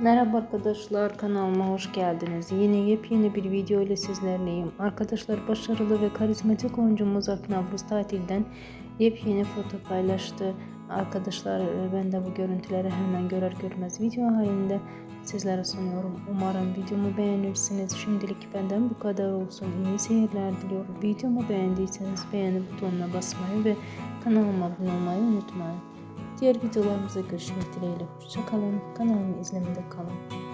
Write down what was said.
Merhaba arkadaşlar kanalıma hoş geldiniz. Yine yepyeni bir video ile sizlerleyim. Arkadaşlar başarılı ve karizmatik oyuncumuz Akın Avruz tatilden yepyeni foto paylaştı. Arkadaşlar e, ben de bu görüntüleri hemen görer görmez video halinde sizlere sunuyorum. Umarım videomu beğenirsiniz. Şimdilik benden bu kadar olsun. İyi seyirler diliyorum. Videomu beğendiyseniz beğeni butonuna basmayı ve kanalıma abone olmayı unutmayın. Diğer videolarımıza görüşmek dileğiyle. Hoşçakalın. Kanalımı izlemede kalın.